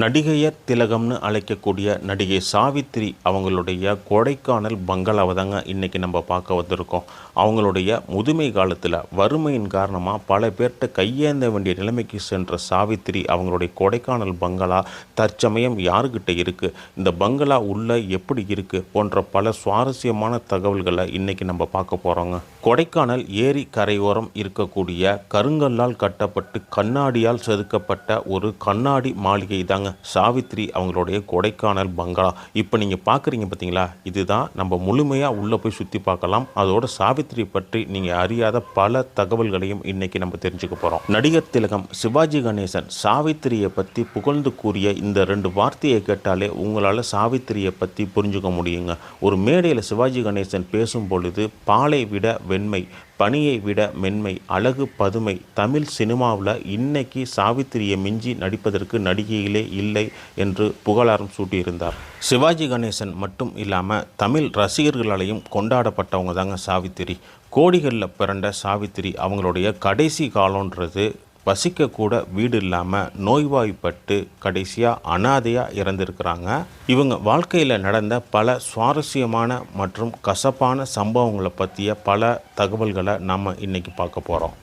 நடிகையர் திலகம்னு அழைக்கக்கூடிய நடிகை சாவித்திரி அவங்களுடைய கொடைக்கானல் பங்களாவை தாங்க இன்றைக்கி நம்ம பார்க்க வந்திருக்கோம். அவங்களுடைய முதுமை காலத்தில் வறுமையின் காரணமாக பல பேர்கிட்ட கையேந்த வேண்டிய நிலைமைக்கு சென்ற சாவித்திரி அவங்களுடைய கொடைக்கானல் பங்களா தற்சமயம் யாருக்கிட்ட இருக்குது இந்த பங்களா உள்ள எப்படி இருக்குது போன்ற பல சுவாரஸ்யமான தகவல்களை இன்றைக்கி நம்ம பார்க்க போகிறோங்க கொடைக்கானல் ஏரி கரையோரம் இருக்கக்கூடிய கருங்கல்லால் கட்டப்பட்டு கண்ணாடியால் செதுக்கப்பட்ட ஒரு கண்ணாடி மாளிகை தாங்க சாவித்ரி அவங்களுடைய கொடைக்கானல் பங்களா. இப்போ நீங்கள் பார்க்குறீங்க பார்த்தீங்களா இதுதான் நம்ம முழுமையாக உள்ளே போய் சுற்றி பார்க்கலாம். அதோட சாவித்ரி பற்றி நீங்கள் அறியாத பல தகவல்களையும் இன்னைக்கு நம்ம தெரிஞ்சுக்க போகிறோம் நடிகர் திலகம் சிவாஜி கணேசன் சாவித்திரியை பற்றி புகழ்ந்து கூறிய இந்த ரெண்டு வார்த்தையை கேட்டாலே உங்களால் சாவித்திரியை பற்றி புரிஞ்சுக்க முடியுங்க. ஒரு மேடையில் சிவாஜி கணேசன் பேசும் பொழுது பாலை விட வெண்மை பணியை விட மென்மை அழகு பதுமை. தமிழ் சினிமாவில் இன்னைக்கு சாவித்திரியை மிஞ்சி நடிப்பதற்கு நடிகையிலே இல்லை என்று புகழாரம் சூட்டியிருந்தார். சிவாஜி கணேசன் மட்டும் இல்லாமல் தமிழ் ரசிகர்களாலையும் கொண்டாடப்பட்டவங்க தாங்க சாவித்திரி. கோடிகளில் பிறண்ட சாவித்திரி அவங்களுடைய கடைசி காலன்றது வசிக்க கூட வீடு இல்லாமல் நோய்வாய்ப்பட்டு கடைசியாக அனாதையாக இறந்துருக்கிறாங்க. இவங்க வாழ்க்கையில் நடந்த பல சுவாரஸ்யமான மற்றும் கசப்பான சம்பவங்களை பற்றிய பல தகவல்களை நம்ம இன்றைக்கி பார்க்க போகிறோம்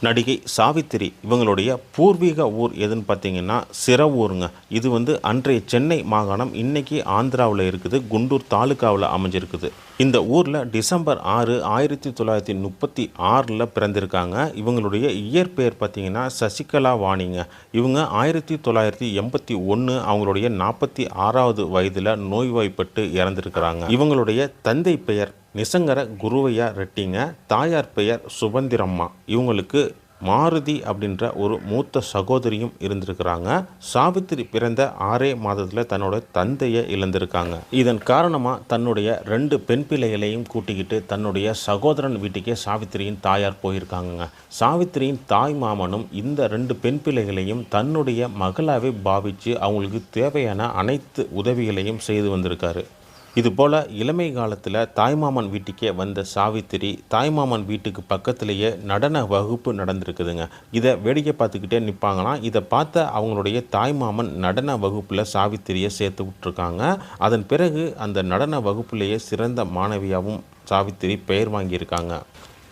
நடிகை சாவித்திரி இவங்களுடைய பூர்வீக ஊர் எதுன்னு பார்த்தீங்கன்னா சிறவூருங்க இது வந்து அன்றைய சென்னை மாகாணம் இன்னைக்கு ஆந்திராவில் இருக்குது குண்டூர் தாலுக்காவில் அமைஞ்சிருக்குது. இந்த ஊரில் டிசம்பர் ஆறு ஆயிரத்தி தொள்ளாயிரத்தி முப்பத்தி ஆறில் பிறந்திருக்காங்க. இவங்களுடைய இயற்பெயர் பார்த்தீங்கன்னா சசிகலா வாணிங்க. இவங்க ஆயிரத்தி தொள்ளாயிரத்தி எண்பத்தி ஒன்று அவங்களுடைய நாற்பத்தி ஆறாவது வயதில் நோய்வாய்ப்பட்டு இறந்திருக்கிறாங்க. இவங்களுடைய தந்தை பெயர் நிசங்கர குருவையா ரெட்டிங்க தாயார் பெயர் சுபந்திரம்மா. இவங்களுக்கு மாருதி அப்படின்ற ஒரு மூத்த சகோதரியும் இருந்திருக்கிறாங்க. சாவித்திரி பிறந்த ஆறே மாதத்தில் தன்னோட தந்தையை இழந்திருக்காங்க. இதன் காரணமாக தன்னுடைய ரெண்டு பெண் பிள்ளைகளையும் கூட்டிக்கிட்டு தன்னுடைய சகோதரன் வீட்டுக்கே சாவித்திரியின் தாயார் போயிருக்காங்கங்க. சாவித்திரியின் தாய் மாமனும் இந்த ரெண்டு பெண் பிள்ளைகளையும் தன்னுடைய மகளாவே பாவித்து அவங்களுக்கு தேவையான அனைத்து உதவிகளையும் செய்து வந்திருக்காரு. இதுபோல் இளமை காலத்தில் தாய்மாமன் வீட்டுக்கே வந்த சாவித்திரி தாய்மாமன் வீட்டுக்கு பக்கத்திலேயே நடன வகுப்பு நடந்திருக்குதுங்க. இதை வேடிக்கை பார்த்துக்கிட்டே நிற்பாங்கன்னா இதை பார்த்த அவங்களுடைய தாய்மாமன் நடன வகுப்பில் சாவித்திரியை சேர்த்து விட்ருக்காங்க அதன் பிறகு அந்த நடன வகுப்பிலேயே சிறந்த மாணவியாகவும் சாவித்திரி பெயர் வாங்கியிருக்காங்க.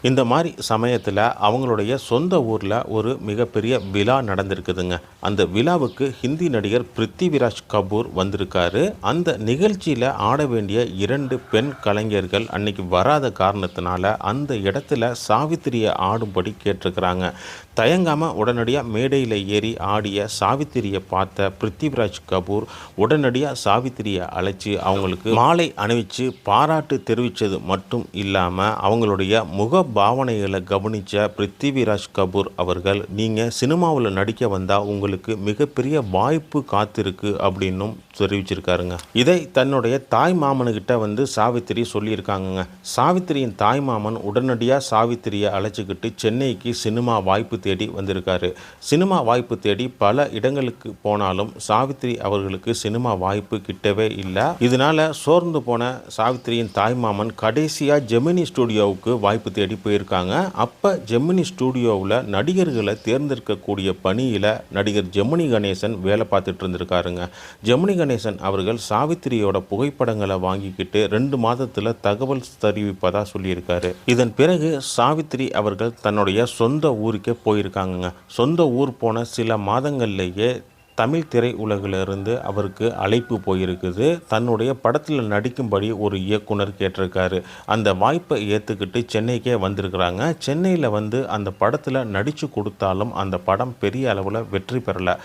இந்த மாதிரி சமயத்தில் அவங்களுடைய சொந்த ஊரில் ஒரு மிகப்பெரிய விழா நடந்திருக்குதுங்க. அந்த விழாவுக்கு ஹிந்தி நடிகர் பிருத்திவிராஜ் கபூர் வந்திருக்காரு. அந்த நிகழ்ச்சியில் ஆட வேண்டிய இரண்டு பெண் கலைஞர்கள் அன்னைக்கு வராத காரணத்தினால அந்த இடத்துல சாவித்திரியை ஆடும்படி கேட்டிருக்கிறாங்க. தயங்காமல் உடனடியாக மேடையில் ஏறி ஆடிய சாவித்திரியை பார்த்த பிருத்திவிராஜ் கபூர் உடனடியாக சாவித்திரியை அழைச்சி அவங்களுக்கு மாலை அணிவிச்சு பாராட்டு தெரிவித்தது மட்டும் இல்லாமல் அவங்களுடைய முக பாவனைகளை கவனித்த பிருத்திவிராஜ் கபூர் அவர்கள் நீங்கள் சினிமாவில் நடிக்க வந்தால் உங்களுக்கு மிகப்பெரிய வாய்ப்பு காத்திருக்கு அப்படின்னும் தெரிவிச்சிருக்காருங்க. இதை தன்னுடைய தாய் மாமனுக்கிட்ட வந்து சாவித்திரி சொல்லியிருக்காங்கங்க. சாவித்திரியின் தாய் மாமன் உடனடியாக சாவித்திரியை அழைச்சிக்கிட்டு சென்னைக்கு சினிமா வாய்ப்பு தேடி வந்திருக்காரு. சினிமா வாய்ப்பு தேடி பல இடங்களுக்கு போனாலும் சாவித்திரி அவர்களுக்கு சினிமா வாய்ப்பு கிட்டவே இல்லை. இதனால சோர்ந்து போன சாவித்திரியின் தாய்மாமன் கடைசியாக ஜெமினி ஸ்டூடியோவுக்கு வாய்ப்பு தேடி போயிருக்காங்க. அப்போ ஜெமினி ஸ்டூடியோவில் நடிகர்களை தேர்ந்தெடுக்கக்கூடிய பணியில் நடிகர் ஜெமினி கணேசன் வேலை பார்த்துட்டு இருந்திருக்காருங்க. ஜெமினி கணேசன் அவர்கள் சாவித்திரியோட புகைப்படங்களை வாங்கிக்கிட்டு ரெண்டு மாதத்தில் தகவல் தெரிவிப்பதாக சொல்லியிருக்காரு. இதன் பிறகு சாவித்திரி அவர்கள் தன்னுடைய சொந்த ஊருக்கே போயிருக்காங்கங்க. சொந்த ஊர் போன சில மாதங்கள்லேயே தமிழ் திரை உலகிலிருந்து அவருக்கு அழைப்பு போயிருக்குது. தன்னுடைய படத்தில் நடிக்கும்படி ஒரு இயக்குனர் கேட்டிருக்காரு. அந்த வாய்ப்பை ஏற்றுக்கிட்டு சென்னைக்கே வந்திருக்கிறாங்க. சென்னையில் வந்து அந்த படத்தில் நடித்து கொடுத்தாலும் அந்த படம் பெரிய அளவில் வெற்றி பெறலை.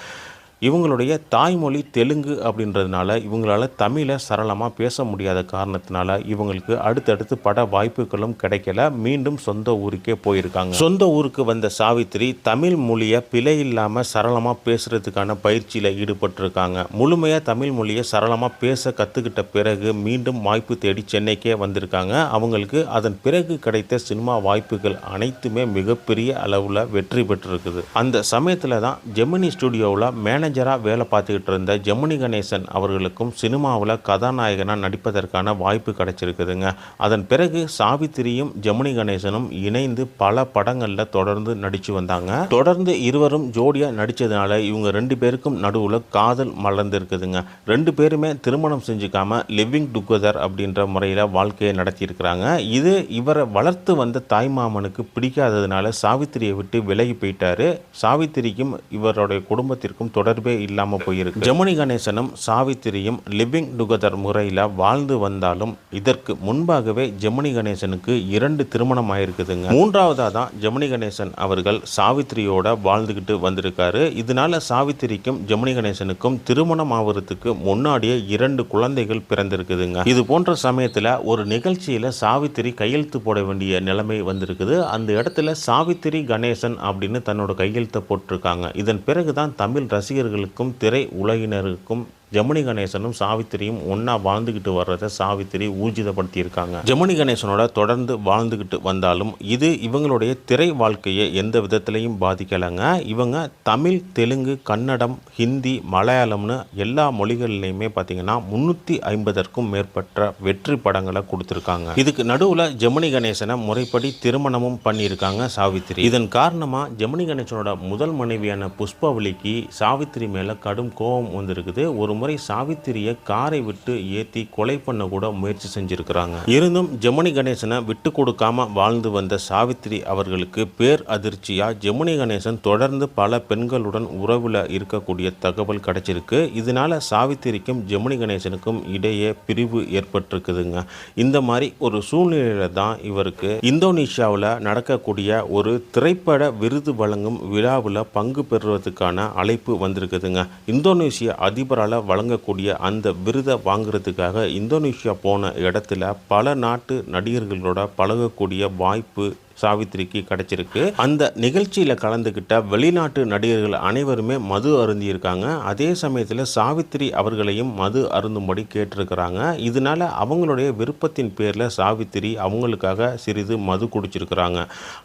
இவங்களுடைய தாய்மொழி தெலுங்கு அப்படின்றதுனால இவங்களால தமிழை சரளமாக பேச முடியாத காரணத்தினால இவங்களுக்கு அடுத்தடுத்து பட வாய்ப்புகளும் கிடைக்கல. மீண்டும் சொந்த ஊருக்கே போயிருக்காங்க. சொந்த ஊருக்கு வந்த சாவித்திரி தமிழ் மொழியை பிழை இல்லாமல் சரளமாக பேசுகிறதுக்கான பயிற்சியில் ஈடுபட்டிருக்காங்க. முழுமையாக தமிழ் மொழியை சரளமாக பேச கற்றுக்கிட்ட பிறகு மீண்டும் வாய்ப்பு தேடி சென்னைக்கே வந்திருக்காங்க. அவங்களுக்கு அதன் பிறகு கிடைத்த சினிமா வாய்ப்புகள் அனைத்துமே மிகப்பெரிய அளவில் வெற்றி பெற்றிருக்குது. அந்த சமயத்தில் தான் ஜெமினி ஸ்டுடியோவில் மேனேஜ் மேனேஜராக வேலை பார்த்துக்கிட்டு இருந்த ஜெமினி கணேசன் அவர்களுக்கும் சினிமாவில் கதாநாயகனாக நடிப்பதற்கான வாய்ப்பு கிடைச்சிருக்குதுங்க. அதன் பிறகு சாவித்திரியும் ஜெமினி கணேசனும் இணைந்து பல படங்களில் தொடர்ந்து நடித்து வந்தாங்க. தொடர்ந்து இருவரும் ஜோடியாக நடித்ததுனால இவங்க ரெண்டு பேருக்கும் நடுவில் காதல் மலர்ந்துருக்குதுங்க. ரெண்டு பேருமே திருமணம் செஞ்சுக்காம லிவிங் டுகெதர் அப்படின்ற முறையில் வாழ்க்கையை நடத்தியிருக்கிறாங்க. இது இவரை வளர்த்து வந்த தாய்மாமனுக்கு பிடிக்காததுனால சாவித்திரியை விட்டு விலகி போயிட்டாரு. சாவித்திரிக்கும் இவருடைய குடும்பத்திற்கும் தொடர்பே இல்லாமல் போயிருக்கு. ஜெமினி கணேசனும் சாவித்திரியும் லிவிங் டுகெதர் முறையில் வாழ்ந்து வந்தாலும் இதற்கு முன்பாகவே ஜெமினி கணேசனுக்கு இரண்டு திருமணம் ஆயிருக்குதுங்க மூன்றாவதாக தான் ஜெமினி கணேசன் அவர்கள் சாவித்திரியோட வாழ்ந்துக்கிட்டு வந்திருக்காரு. இதனால சாவித்திரிக்கும் ஜெமினி கணேசனுக்கும் திருமணம் ஆவறதுக்கு முன்னாடியே இரண்டு குழந்தைகள் பிறந்திருக்குதுங்க. இது போன்ற சமயத்தில் ஒரு நிகழ்ச்சியில் சாவித்திரி கையெழுத்து போட வேண்டிய நிலைமை வந்திருக்குது. அந்த இடத்துல சாவித்திரி கணேசன் அப்படின்னு தன்னோட கையெழுத்தை போட்டிருக்காங்க. இதன் பிறகு தான் தமிழ் ரசிகர்களுக்கும் திரை உலகினருக்கும் ஜெமினி கணேசனும் சாவித்திரியும் ஒன்றா வாழ்ந்துக்கிட்டு வர்றதை சாவித்திரி ஊர்ஜிதப்படுத்தியிருக்காங்க. ஜெமினி கணேசனோட தொடர்ந்து வாழ்ந்துக்கிட்டு வந்தாலும் இது இவங்களுடைய திரை வாழ்க்கையை எந்த விதத்திலையும் பாதிக்கலைங்க. இவங்க தமிழ் தெலுங்கு கன்னடம் ஹிந்தி மலையாளம்னு எல்லா மொழிகள்லையுமே பார்த்தீங்கன்னா முந்நூற்றி ஐம்பதற்கும் மேற்பட்ட வெற்றி படங்களை கொடுத்துருக்காங்க. இதுக்கு நடுவில் ஜெமினி கணேசனை முறைப்படி திருமணமும் பண்ணியிருக்காங்க சாவித்திரி. இதன் காரணமாக ஜெமினி கணேசனோட முதல் மனைவியான புஷ்பவலிக்கு சாவித்திரி மேலே கடும் கோபம் வந்திருக்குது. ஒரு முறை சாவித்திரியை காரை விட்டு ஏற்றி கொலை பண்ண கூட முயற்சி செஞ்சிருக்கிறாங்க. இருந்தும் ஜெமினி கணேசனை விட்டு கொடுக்காம வாழ்ந்து வந்த சாவித்திரி அவர்களுக்கு பேர் அதிர்ச்சியாக ஜெமினி கணேசன் தொடர்ந்து பல பெண்களுடன் உறவில் இருக்கக்கூடிய தகவல் கிடைச்சிருக்கு. இதனால சாவித்திரிக்கும் ஜெமினி கணேசனுக்கும் இடையே பிரிவு ஏற்பட்டிருக்குதுங்க. இந்த மாதிரி ஒரு சூழ்நிலையில தான் இவருக்கு இந்தோனேஷியாவில் நடக்கக்கூடிய ஒரு திரைப்பட விருது வழங்கும் விழாவில் பங்கு பெறுவதற்கான அழைப்பு வந்திருக்குதுங்க. இந்தோனேஷிய அதிபரால் வழங்கக்கூடிய அந்த விருதை வாங்குறதுக்காக இந்தோனேஷியா போன இடத்துல பல நாட்டு நடிகர்களோட பழகக்கூடிய வாய்ப்பு சாவித்திரிக்கு கிடைச்சிருக்கு. அந்த நிகழ்ச்சியில் கலந்துக்கிட்ட வெளிநாட்டு நடிகர்கள் அனைவருமே மது அருந்தியிருக்காங்க. அதே சமயத்தில் சாவித்திரி அவர்களையும் மது அருந்தும்படி கேட்டிருக்கிறாங்க. இதனால அவங்களுடைய விருப்பத்தின் பேரில் சாவித்திரி அவங்களுக்காக சிறிது மது குடிச்சிருக்கிறாங்க.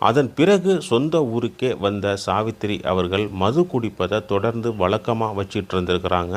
அதன் பிறகு சொந்த ஊருக்கே வந்த சாவித்திரி அவர்கள் மது குடிப்பதை தொடர்ந்து வழக்கமாக வச்சிட்டு இருந்திருக்கிறாங்க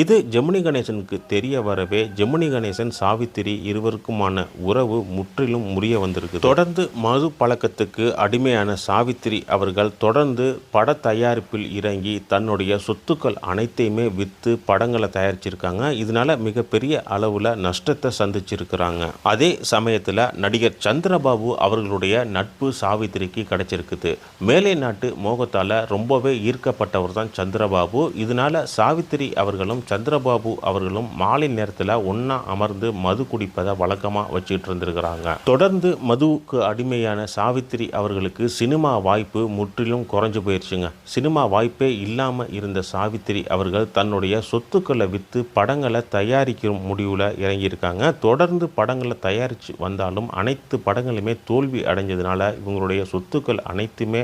இது ஜெமினி கணேசனுக்கு தெரிய வரவே ஜெமினி கணேசன் சாவித்திரி இருவருக்குமான உறவு முற்றிலும் முறிய வந்திருக்கு தொடர்ந்து மது பழக்கத்துக்கு அடிமையான சாவித்திரி அவர்கள் தொடர்ந்து பட தயாரிப்பில் இறங்கி தன்னுடைய சொத்துக்கள் அனைத்தையுமே விற்று படங்களை தயாரிச்சிருக்காங்க. இதனால மிகப்பெரிய அளவில் நஷ்டத்தை சந்திச்சிருக்கிறாங்க. அதே சமயத்தில் நடிகர் சந்திரபாபு அவர்களுடைய நட்பு சாவித்திரிக்கு கிடைச்சிருக்குது. மேலை நாட்டு மோகத்தால் ரொம்பவே ஈர்க்கப்பட்டவர் தான் சந்திரபாபு. இதனால சாவித்திரி அவர்களும் சந்திரபாபு அவர்களும் மாலை நேரத்தில் ஒன்றா அமர்ந்து மது குடிப்பதை வழக்கமாக வச்சுட்டு இருந்திருக்கிறாங்க. தொடர்ந்து மதுவுக்கு அடிமையான சாவித்திரி அவர்களுக்கு சினிமா வாய்ப்பு முற்றிலும் குறைஞ்சு போயிடுச்சுங்க சினிமா வாய்ப்பே இல்லாமல் இருந்த சாவித்திரி அவர்கள் தன்னுடைய சொத்துக்களை விற்று படங்களை தயாரிக்கும் முடிவில் இறங்கியிருக்காங்க. தொடர்ந்து படங்களை தயாரித்து வந்தாலும் அனைத்து படங்களுமே தோல்வி அடைஞ்சதுனால இவங்களுடைய சொத்துக்கள் அனைத்துமே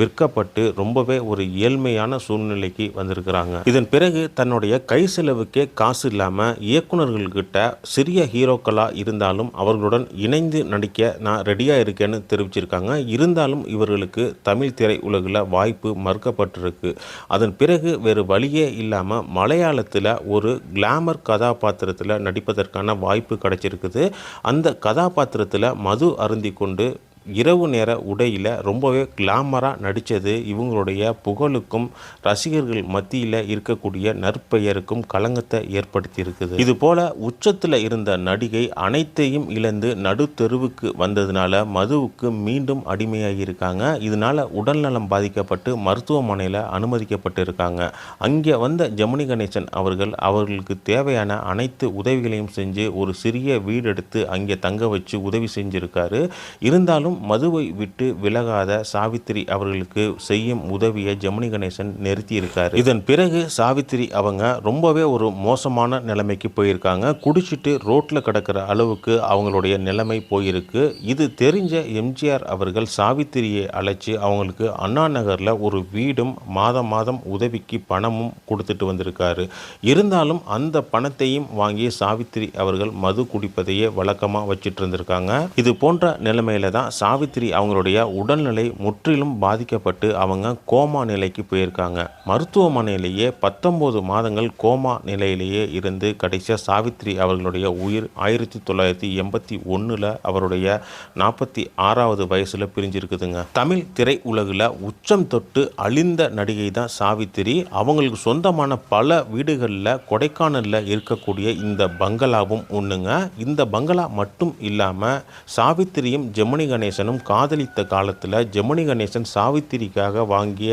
விற்கப்பட்டு ரொம்பவே ஒரு ஏழ்மையான சூழ்நிலைக்கு வந்திருக்கிறாங்க. இதன் பிறகு தன்னுடைய கை செலவுக்கே காசு இல்லாமல் இயக்குநர்கள்கிட்ட சிறிய ஹீரோக்களாக இருந்தாலும் அவர்களுடன் இணைந்து நடிக்க நான் ரெடியாக இருக்கேன்னு ஆரம்பிச்சிருக்காங்க. இருந்தாலும் இவர்களுக்கு தமிழ் திரை உலகில் வாய்ப்பு மறுக்கப்பட்டிருக்கு. அதன் பிறகு வேறு வழியே இல்லாமல் மலையாளத்தில் ஒரு கிளாமர் கதாபாத்திரத்தில் நடிப்பதற்கான வாய்ப்பு கிடைச்சிருக்குது. அந்த கதாபாத்திரத்தில் மது அருந்தி கொண்டு இரவு நேர உடையில் ரொம்பவே கிளாமராக நடித்தது இவங்களுடைய புகழுக்கும் ரசிகர்கள் மத்தியில் இருக்கக்கூடிய நற்பெயருக்கும் களங்கத்தை ஏற்படுத்தியிருக்குது. இது போல் உச்சத்தில் இருந்த நடிகை அனைத்தையும் இழந்து நடுத்தெருவுக்கு வந்ததுனால மதுவுக்கு மீண்டும் அடிமையாகியிருக்காங்க இருக்காங்க உடல்நலம் பாதிக்கப்பட்டு மருத்துவமனையில் அனுமதிக்கப்பட்டு இருக்காங்க அங்கே வந்த ஜெமினி கணேசன் அவர்கள் அவர்களுக்கு தேவையான அனைத்து உதவிகளையும் செஞ்சு ஒரு சிறிய வீடு எடுத்து அங்கே தங்க வச்சு உதவி செஞ்சுருக்காரு. இருந்தாலும் மதுவை விட்டு விலகாத சாவித்திரி அவர்களுக்கு செய்யும் உதவியை ஜெமினி கணேசன் நிறுத்தி இருக்காரு இதன் பிறகு சாவித்திரி அவங்க ரொம்பவே ஒரு மோசமான நிலைமைக்கு போயிருக்காங்க. குடிச்சிட்டு ரோட்டில் கிடக்கிற அளவுக்கு அவங்களுடைய நிலைமை போயிருக்கு. இது தெரிஞ்ச எம்ஜிஆர் அவர்கள் சாவித்திரியை அழைச்சி அவங்களுக்கு அண்ணா நகரில் ஒரு வீடும் மாதம் மாதம் உதவிக்கு பணமும் கொடுத்துட்டு வந்திருக்காரு. இருந்தாலும் அந்த பணத்தையும் வாங்கி சாவித்திரி அவர்கள் மது குடிப்பதையே வழக்கமாக வச்சிட்டு இருந்திருக்காங்க. இது போன்ற நிலைமையில தான் சாவித்திரி அவங்களுடைய உடல்நிலை முற்றிலும் பாதிக்கப்பட்டு அவங்க கோமா நிலைக்கு போயிருக்காங்க. மருத்துவமனையிலேயே பத்தொம்போது மாதங்கள் கோமா நிலையிலேயே இருந்து கடைசியாக சாவித்திரி அவர்களுடைய உயிர் ஆயிரத்தி தொள்ளாயிரத்தி எண்பத்தி ஒன்றில் அவருடைய நாற்பத்தி ஆறாவது வயசில் பிரிஞ்சிருக்குதுங்க. தமிழ் திரை உலகில் உச்சம் தொட்டு அழிந்த நடிகை தான் சாவித்திரி. அவங்களுக்கு சொந்தமான பல வீடுகளில் கொடைக்கானலில் இருக்கக்கூடிய இந்த பங்களாவும் ஒன்றுங்க இந்த பங்களா மட்டும் இல்லாமல் சாவித்திரியும் ஜெமினி கணேசனும் காதலித்த காலத்தில் ஜெமினி கணேசன் சாவித்திரிக்காக வாங்கிய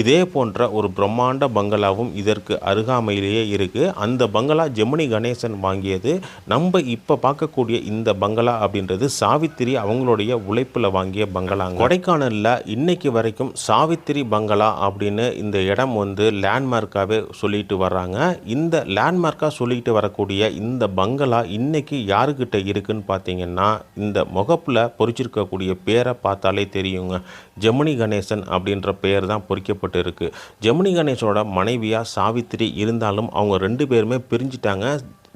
இதே போன்ற ஒரு பிரம்மாண்ட பங்களாவும் இதற்கு அருகாமையிலேயே இருக்குது அந்த பங்களா ஜெமினி கணேசன் வாங்கியது நம்ம இப்போ பார்க்கக்கூடிய இந்த பங்களா அப்படின்றது சாவித்திரி அவங்களுடைய உழைப்பில் வாங்கிய பங்களாங்க கொடைக்கானலில் இன்னைக்கு வரைக்கும் சாவித்திரி பங்களா அப்படின்னு இந்த இடம் வந்து லேண்ட்மார்க்காகவே சொல்லிட்டு வர்றாங்க. இந்த லேண்ட்மார்க்காக சொல்லிட்டு வரக்கூடிய இந்த பங்களா இன்னைக்கு யாருக்கிட்ட இருக்குன்னு பார்த்தீங்கன்னா இந்த முகப்பில் பொறிச்சிருக்கக்கூடிய பேரை பார்த்தாலே தெரியுங்க. ஜெமினி கணேசன் அப்படின்ற பெயர் தான் பொறிக்கப்பட்டு இருக்கு ஜெமினி கணேசனோட மனைவியாக சாவித்திரி இருந்தாலும் அவங்க ரெண்டு பேருமே பிரிஞ்சிட்டாங்க.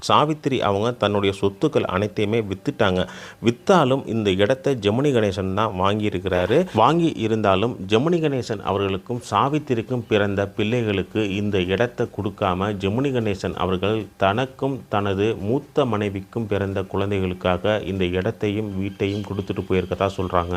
சாவித்திரி அவங்க தன்னுடைய சொத்துக்கள் அனைத்தையுமே வித்துட்டாங்க. வித்தாலும் இந்த இடத்தை ஜெமினி கணேசன் தான் வாங்கியிருக்கிறாரு. வாங்கி இருந்தாலும் ஜெமினி கணேசன் அவர்களுக்கும் சாவித்திரிக்கும் பிறந்த பிள்ளைகளுக்கு இந்த இடத்தை கொடுக்காம ஜெமினி கணேசன் அவர்கள் தனக்கும் தனது மூத்த மனைவிக்கும் பிறந்த குழந்தைகளுக்காக இந்த இடத்தையும் வீட்டையும் கொடுத்துட்டு போயிருக்கதா சொல்கிறாங்க